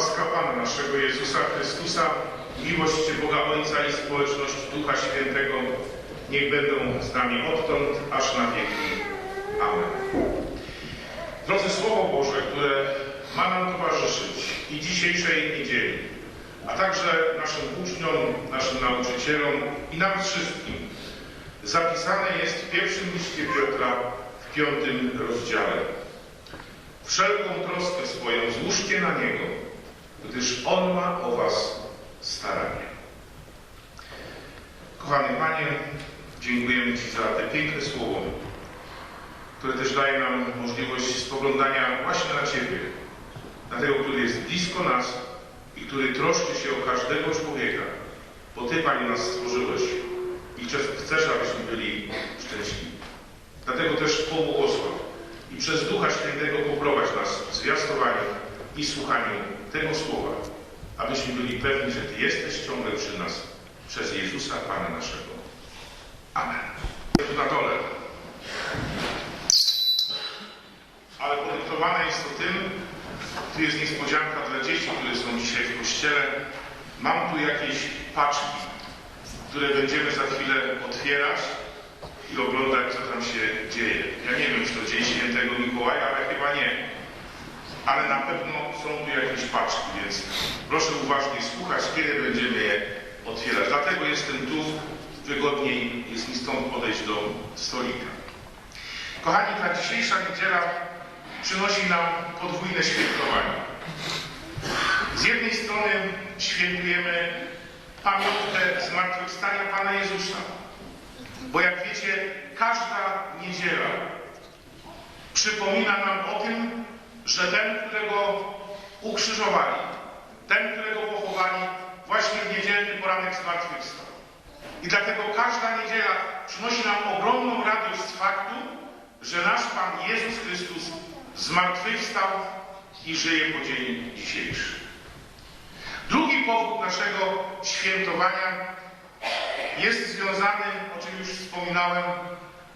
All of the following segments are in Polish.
Łaska Pana naszego Jezusa Chrystusa, miłość Boga Ojca i społeczność Ducha Świętego niech będą z nami odtąd, aż na wieki. Amen. Drodzy Słowo Boże, które ma nam towarzyszyć i dzisiejszej niedzieli, a także naszym uczniom, naszym nauczycielom i nam wszystkim, zapisane jest w pierwszym liście Piotra w piątym rozdziale. Wszelką troskę swoją złóżcie na Niego, gdyż On ma o was staranie. Kochany Panie, dziękujemy Ci za te piękne słowo, które też daje nam możliwość spoglądania właśnie na Ciebie, na tego, który jest blisko nas i który troszczy się o każdego człowieka, bo Ty, Panie, nas stworzyłeś i chcesz, abyśmy byli szczęśliwi. Dlatego też pobłogosław i przez Ducha Świętego poprowadź nas w zwiastowaniu i słuchaniu tego słowa, abyśmy byli pewni, że Ty jesteś ciągle przy nas przez Jezusa Pana naszego. Amen. Tu na dole. Ale podyktowane jest to tym, tu jest niespodzianka dla dzieci, które są dzisiaj w kościele. Mam tu jakieś paczki, które będziemy za chwilę otwierać i oglądać, co tam się dzieje. Ja nie wiem, czy to Dzień Świętego Mikołaja, ale. Ale na pewno są tu jakieś paczki, więc proszę uważnie słuchać, kiedy będziemy je otwierać. Dlatego jestem tu, wygodniej jest mi stąd podejść do stolika. Kochani, ta dzisiejsza niedziela przynosi nam podwójne świętowanie. Z jednej strony świętujemy pamiątkę zmartwychwstania Pana Jezusa. Bo jak wiecie, każda niedziela przypomina nam o tym, że ten, którego ukrzyżowali, ten, którego pochowali, właśnie w niedzielny poranek zmartwychwstał. I dlatego każda niedziela przynosi nam ogromną radość z faktu, że nasz Pan Jezus Chrystus zmartwychwstał i żyje po dzień dzisiejszy. Drugi powód naszego świętowania jest związany, o czym już wspominałem,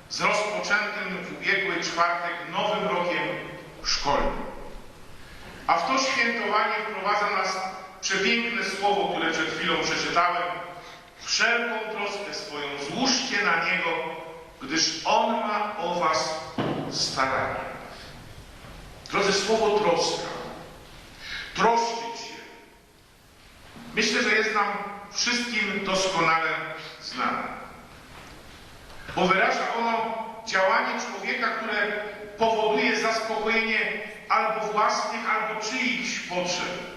z rozpoczętym w ubiegły czwartek nowym rokiem szkolnym. A w to świętowanie wprowadza nas przepiękne słowo, które przed chwilą przeczytałem. Wszelką troskę swoją złóżcie na Niego, gdyż On ma o was staranie. Drodzy, słowo troska. Troszczyć się. Myślę, że jest nam wszystkim doskonale znane. Bo wyraża ono działanie człowieka, które powoduje zaspokojenie albo własnych, albo czyichś potrzeb.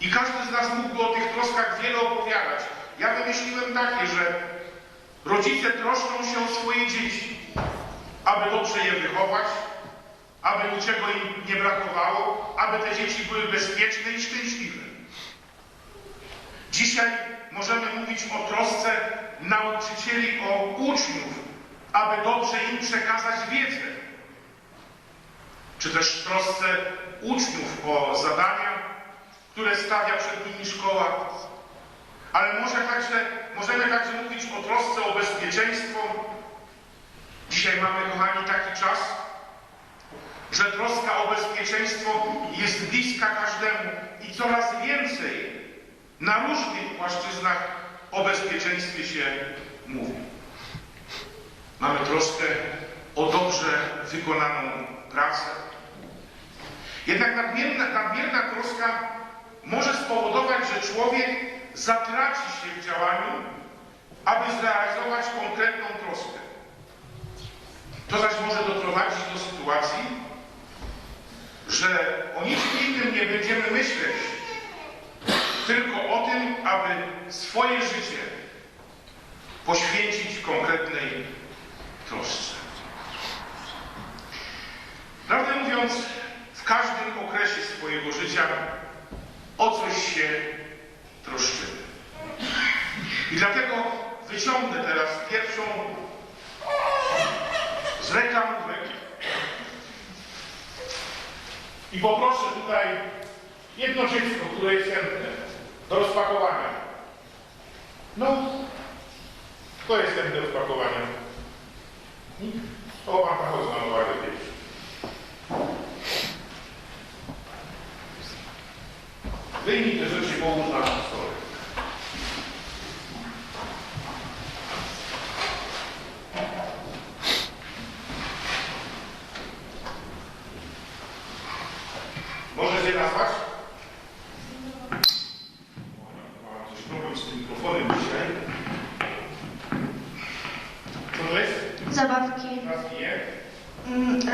I każdy z nas mógłby o tych troskach wiele opowiadać. Ja wymyśliłem takie, że rodzice troszczą się o swoje dzieci, aby dobrze je wychować, aby niczego im nie brakowało, aby te dzieci były bezpieczne i szczęśliwe. Dzisiaj możemy mówić o trosce nauczycieli, o uczniów, aby dobrze im przekazać wiedzę. Czy też trosce uczniów o zadania, które stawia przed nimi szkoła. Ale może także, możemy także mówić o trosce o bezpieczeństwo. Dzisiaj mamy, kochani, taki czas, że troska o bezpieczeństwo jest bliska każdemu i coraz więcej na różnych płaszczyznach o bezpieczeństwie się mówi. Mamy troskę o dobrze wykonaną pracę. Jednak nadmierna, nadmierna troska może spowodować, że człowiek zatraci się w działaniu, aby zrealizować konkretną troskę. To zaś może doprowadzić do sytuacji, że o niczym innym nie będziemy myśleć, tylko o tym, aby swoje życie poświęcić konkretnej trosce. Prawdę mówiąc, w każdym okresie swojego życia o coś się troszczymy. I dlatego wyciągnę teraz pierwszą z reklamówek i poproszę tutaj jedno dziecko, które jest chętne do rozpakowania. No, kto jest chętny do rozpakowania? Stop aan alles aan waar is. Weet niet de zusje volgens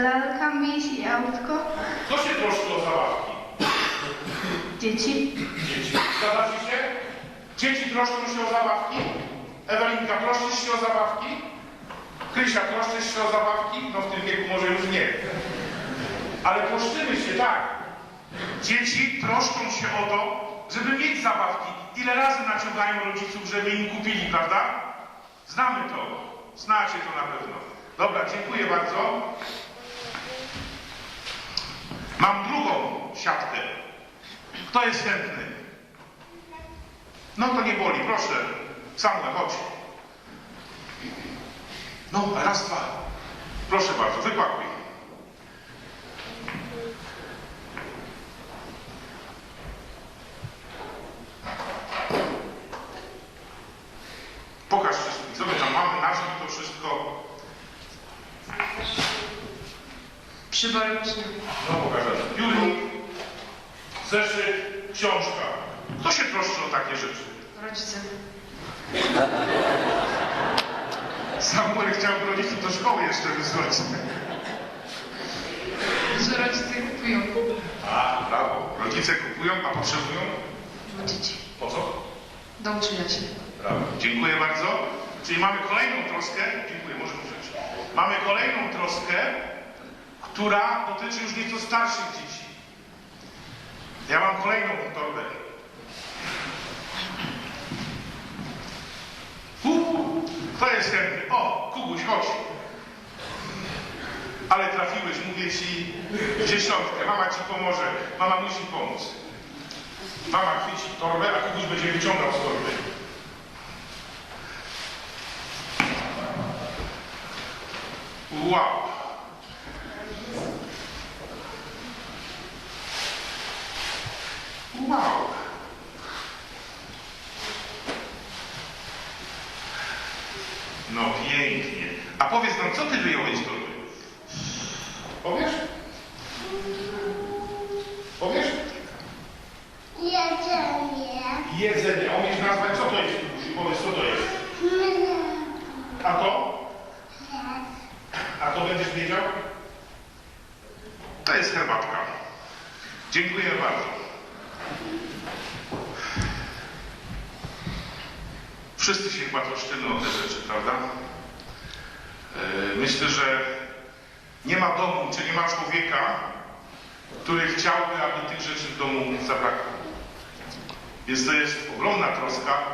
Lalka, miś i autko. Kto się troszczy o zabawki? Dzieci. Dzieci. Zgadzacie się? Dzieci troszczą się o zabawki? Ewelinka, troszczysz się o zabawki? Krysia, troszczysz się o zabawki? No w tym wieku może już nie. Ale troszczymy się, tak. Dzieci troszczą się o to, żeby mieć zabawki. Ile razy naciągają rodziców, żeby im kupili, prawda? Znamy to. Znacie to na pewno. Dobra, dziękuję bardzo. Mam drugą siatkę. Kto jest chętny? No to nie boli, proszę. Samuel, chodź. No, raz, dwa. Proszę bardzo, wypakuj. Pokaż wszystkim, co my tam mamy, nazwij to wszystko. No pokażę. Piórnik, zeszyt, książka. Kto się troszczy o takie rzeczy? Rodzice. Samuel chciałby rodziców do szkoły jeszcze wysłać. Że rodzice kupują A, brawo. Rodzice kupują, a potrzebują? dzieci. Po co? Do się. Brawo. Dziękuję bardzo. Czyli mamy kolejną troskę. Dziękuję, może użyć. Mamy kolejną troskę, która dotyczy już nieco starszych dzieci. Ja mam kolejną torbę. Uhu, kto jest chętny? O, Kubuś, chodź. Ale trafiłeś, mówię ci, dziesiątkę. Mama ci pomoże. Mama musi pomóc. Mama chwyci torbę, a Kubuś będzie wyciągał z torby. Wow. Wow. No pięknie. A powiedz nam, co ty wyjąłeś z torby? Powiesz? Powiesz? Jedzenie. Jedzenie. A umiesz nazwać, co to jest, Kubusiu? Powiedz, co to jest. A to? A to będziesz wiedział? To jest herbatka. Dziękuję bardzo. Wszyscy się chyba troszczymy o te rzeczy, prawda? Yy, Myślę, że nie ma domu, czy nie ma człowieka, który chciałby, aby tych rzeczy w domu zabrakło. Więc to jest ogromna troska,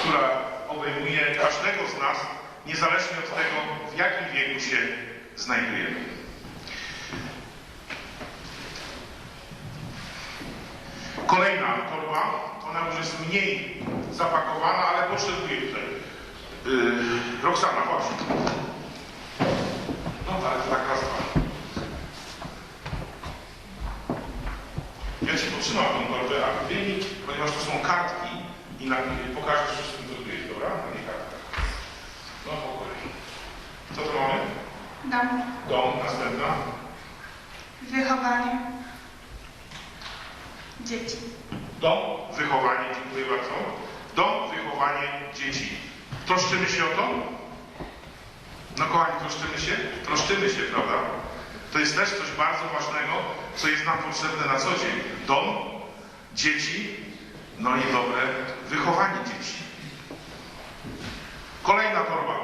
która obejmuje każdego z nas, niezależnie od tego, w jakim wieku się znajdujemy. Kolejna torba, ona już jest mniej zapakowana, ale potrzebuje tutaj. Yy, Roxana, chodź. No tak raz, dwa. Ja ci potrzymam tą torbę, a wynik, ponieważ to są kartki i na, pokażesz wszystkim, co tu jest, dobra? Na nie kartkach. No po kolei. Co to mamy? Dom. Dom, następna. Wychowanie. Dzieci. Dom, wychowanie, dziękuję bardzo. Dom, wychowanie dzieci. Troszczymy się o to? No kochani, troszczymy się? Troszczymy się, prawda? To jest też coś bardzo ważnego, co jest nam potrzebne na co dzień. Dom, dzieci, no i dobre wychowanie dzieci. Kolejna torba.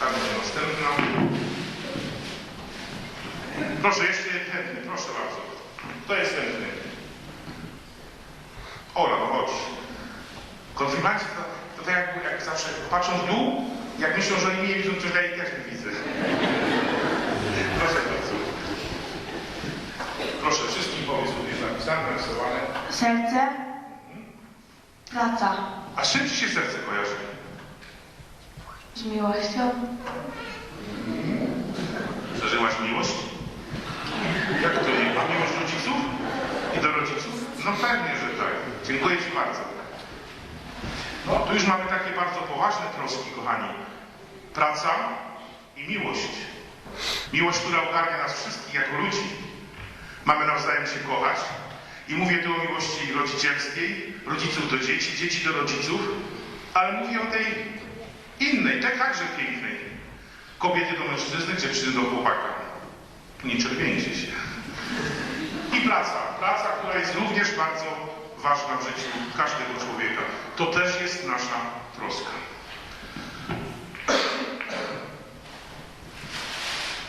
Tam będzie następna. Proszę, jeszcze proszę bardzo. Kto jest chętny? Ola, no chodź. Konfirmacja to, to tak jak, jak zawsze patrzą w dół, jak myślą, że oni nie widzą, coś ja ich też nie widzę. Proszę bardzo. Proszę, wszystkim powiedz, tu jest napisane, narysowane. Serce. Praca. A z czym ci się serce kojarzy? Z miłością. Przeżyłaś miłość? Jak to nie? A miłość rodziców? I do rodziców? No pewnie, że tak. Dziękuję Ci bardzo. No, tu już mamy takie bardzo poważne troski, kochani. Praca i miłość. Miłość, która ogarnia nas wszystkich jako ludzi. Mamy nawzajem się kochać. I mówię tu o miłości rodzicielskiej, rodziców do dzieci, dzieci do rodziców, Ale mówię o tej innej, tak także pięknej kobiety do mężczyzny, dziewczyny do chłopaka. Nie czerwieńcie się. Praca. Praca, która jest również bardzo ważna w życiu każdego człowieka. To też jest nasza troska.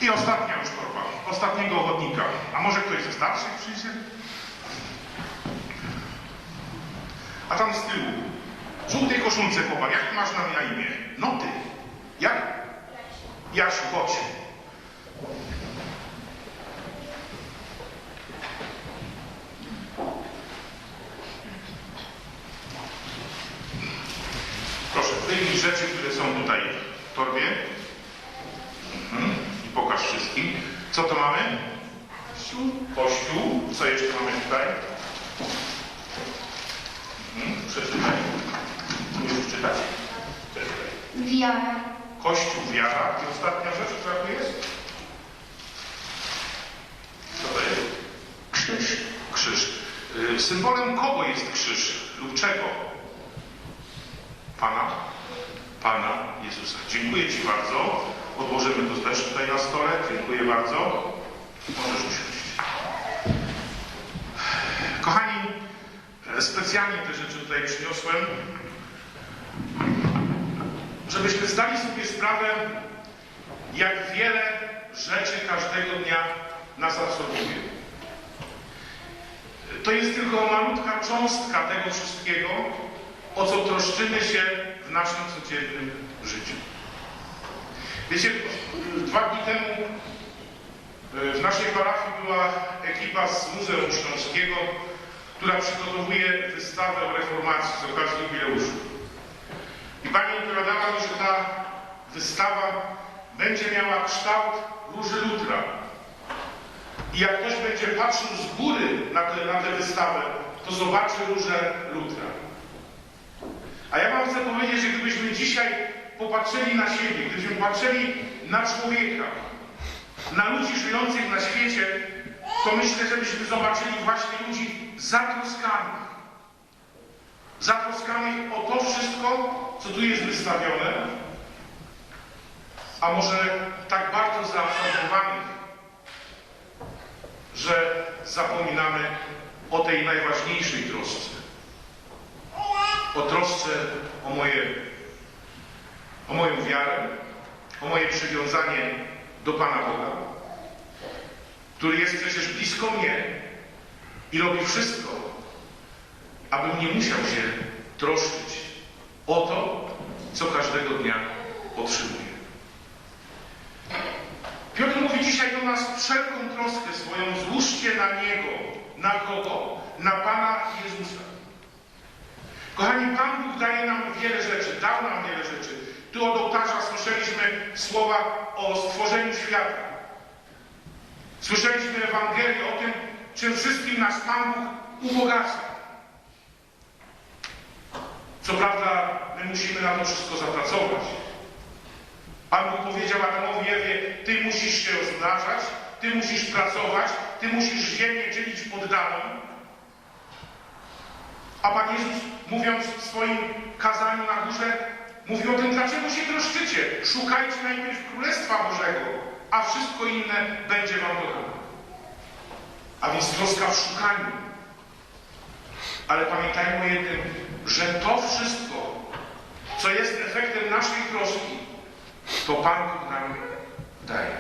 I ostatnia już torba. Ostatniego ochotnika. A może ktoś ze starszych przyjdzie? A tam z tyłu. W żółtej koszulce chłopak. Jak masz na imię? No ty. Jak? Jasiu, chodź. Wyjmij rzeczy, które są tutaj w torbie. Mhm. I pokaż wszystkim. Co to mamy? Kościół, Kościół. Co jeszcze mamy tutaj? Mhm. Przeczytaj. Umiesz czytać? Przeczytaj. wiara, Kościół, wiara. I ostatnia rzecz, która tu jest? Co to jest? krzyż, Krzyż. Y, Symbolem kogo jest krzyż lub czego? Pana? Pana Jezusa. Dziękuję Ci bardzo. Odłożymy to też tutaj na stole. Dziękuję bardzo. Możesz usiąść. Kochani, specjalnie te rzeczy tutaj przyniosłem, żebyśmy zdali sobie sprawę, jak wiele rzeczy każdego dnia nas absorbuje. To jest tylko malutka cząstka tego wszystkiego, o co troszczymy się w naszym codziennym życiu. Wiecie, dwa dni temu e, w naszej parafii była ekipa z Muzeum Śląskiego, która przygotowuje wystawę o reformacji z okazji jubileuszu. I pani opowiadała mi, że ta wystawa będzie miała kształt róży Lutra. I jak ktoś będzie patrzył z góry na, te, na tę wystawę, to zobaczy różę Lutra. A ja wam chcę powiedzieć, że gdybyśmy dzisiaj popatrzyli na siebie, gdybyśmy patrzyli na człowieka, na ludzi żyjących na świecie, to myślę, że byśmy zobaczyli właśnie ludzi zatroskanych. Zatroskanych o to wszystko, co tu jest wystawione, a może tak bardzo zaabsorbowanych, że zapominamy o tej najważniejszej trosce. O trosce o moje, o moją wiarę, o moje przywiązanie do Pana Boga, który jest przecież blisko mnie i robi wszystko, abym nie musiał się troszczyć o to, co każdego dnia potrzebuję. Piotr mówi dzisiaj do nas wszelką troskę swoją złóżcie na Niego. Na kogo? Na Pana Jezusa. Kochani, Pan Bóg daje nam wiele rzeczy, dał nam wiele rzeczy. Tu od ołtarza słyszeliśmy słowa o stworzeniu świata. Słyszeliśmy Ewangelię o tym, czym wszystkim nas Pan Bóg ubogaca. Co prawda, my musimy na to wszystko zapracować. Pan Bóg powiedział Adamowi Ewie, ty musisz się rozmnażać, ty musisz pracować, ty musisz ziemię czynić poddaną. A Pan Jezus, mówiąc w swoim kazaniu na górze, mówi o tym, dlaczego się troszczycie. Szukajcie najpierw Królestwa Bożego, a wszystko inne będzie wam dodane. A więc troska w szukaniu. Ale pamiętajmy o jednym, że to wszystko, co jest efektem naszej troski, to Pan Bóg nam daje.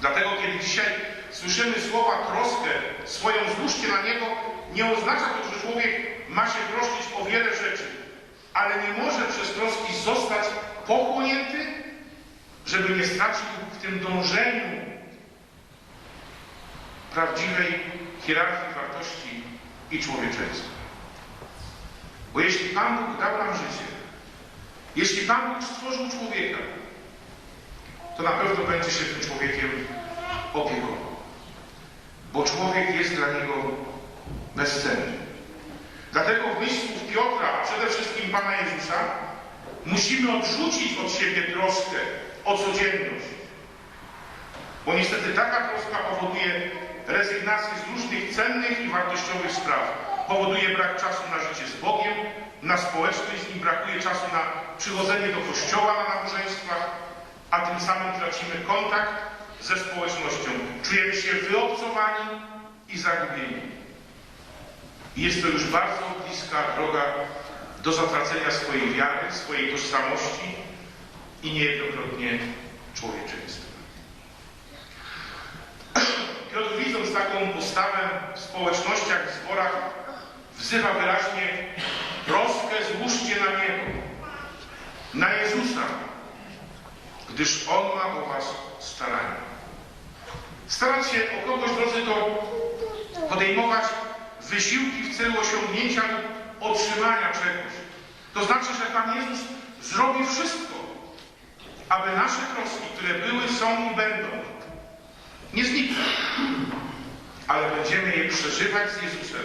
Dlatego, kiedy dzisiaj słyszymy słowa troskę swoją złóżcie na Niego, nie oznacza to, że człowiek ma się troszczyć o wiele rzeczy, ale nie może przez troski zostać pochłonięty, żeby nie stracił w tym dążeniu prawdziwej hierarchii wartości i człowieczeństwa. Bo jeśli Pan Bóg dał nam życie, jeśli Pan Bóg stworzył człowieka, to na pewno będzie się tym człowiekiem opiekował. Bo człowiek jest dla niego bezcenny. Dlatego w myśl Piotra, przede wszystkim Pana Jezusa, musimy odrzucić od siebie troskę o codzienność. Bo niestety taka troska powoduje rezygnację z różnych cennych i wartościowych spraw. Powoduje brak czasu na życie z Bogiem, na społeczność, im brakuje czasu na przychodzenie do kościoła na nabożeństwach, a tym samym tracimy kontakt ze społecznością. Czujemy się wyobcowani i zagubieni. I Jest to już bardzo bliska droga do zatracenia swojej wiary, swojej tożsamości i niejednokrotnie człowieczeństwa. Piotr widząc taką postawę w społecznościach, w zborach, wzywa wyraźnie troskę złóżcie na Niego, na Jezusa, gdyż On ma o was staranie. Starać się o kogoś, drodzy, to podejmować wysiłki w celu osiągnięcia lub otrzymania czegoś. To znaczy, że Pan Jezus zrobi wszystko, aby nasze troski, które były, są i będą, nie znikną, ale będziemy je przeżywać z Jezusem.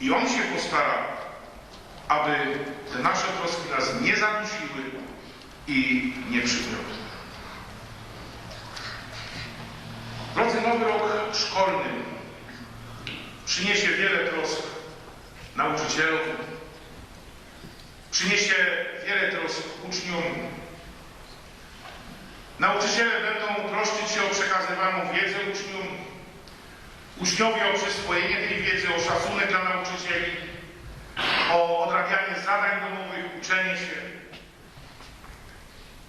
I On się postara, aby te nasze troski nas nie zadusiły i nie przygniotły. Drodzy, nowy rok szkolny przyniesie wiele trosk nauczycielom, przyniesie wiele trosk uczniom. Nauczyciele będą troszczyć się o przekazywaną wiedzę uczniom, uczniowie o przyswojenie tej wiedzy, o szacunek dla nauczycieli, o odrabianie zadań domowych, uczenie się.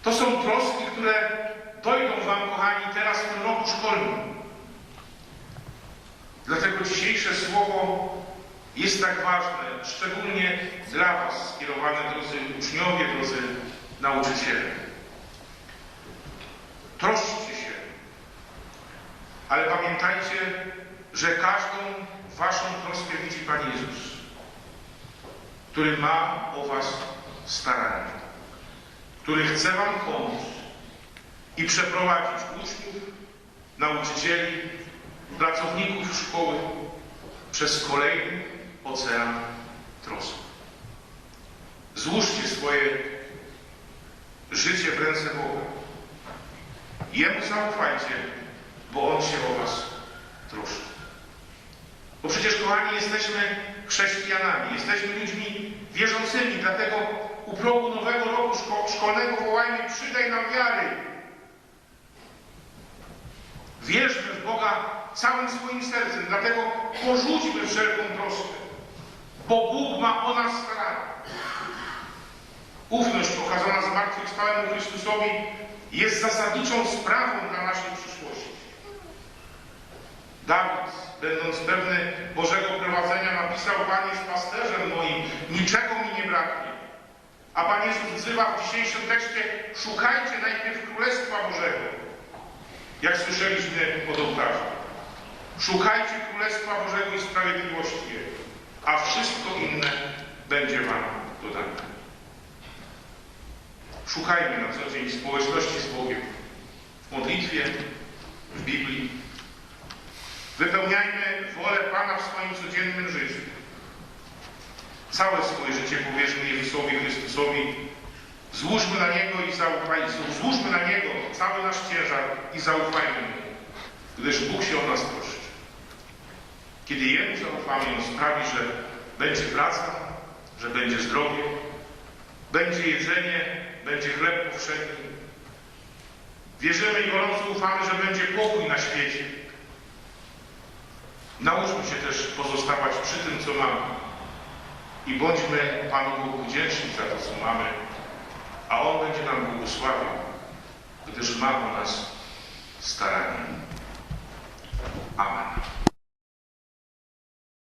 To są troski, które dojdą Wam, kochani, teraz w tym roku szkolnym. Dlatego dzisiejsze słowo jest tak ważne, szczególnie dla Was, skierowane drodzy uczniowie, drodzy nauczyciele. Troszczcie się, ale pamiętajcie, że każdą Waszą troskę widzi Pan Jezus, który ma o Was staranie, który chce Wam pomóc i przeprowadzić uczniów, nauczycieli, pracowników szkoły przez kolejny ocean trosk. Złóżcie swoje życie w ręce Boga. Jemu zaufajcie, bo On się o Was troszczy. Bo przecież, kochani, jesteśmy chrześcijanami, jesteśmy ludźmi wierzącymi, dlatego u progu nowego roku szko szkolnego wołajmy przydaj nam wiary. Wierzmy w Boga całym swoim sercem, dlatego porzućmy wszelką troskę, bo Bóg ma o nas staranie. Ufność okazana zmartwychwstałemu Chrystusowi jest zasadniczą sprawą dla naszej przyszłości. Dawid, będąc pewny Bożego prowadzenia, napisał, Pan jest pasterzem moim, niczego mi nie braknie. A Pan Jezus wzywa w dzisiejszym tekście, szukajcie najpierw Królestwa Bożego. Jak słyszeliśmy od ołtarza. Szukajcie Królestwa Bożego i sprawiedliwości a wszystko inne będzie Wam dodane. Szukajmy na co dzień społeczności z Bogiem, w modlitwie, w Biblii. Wypełniajmy wolę Pana w swoim codziennym życiu. Całe swoje życie powierzmy Jezusowi Chrystusowi. Złóżmy na Niego i zaufajmy. Złóżmy na Niego cały nasz ciężar i zaufajmy Mu, gdyż Bóg się o nas troszczy. Kiedy Jemu zaufamy, On sprawi, że będzie praca, że będzie zdrowie, będzie jedzenie, będzie chleb powszedni. Wierzymy i gorąco ufamy, że będzie pokój na świecie. Nauczmy się też pozostawać przy tym, co mamy. I bądźmy Panu Bogu wdzięczni za to, co mamy, a On będzie nam błogosławił, gdyż ma o nas staranie. Amen.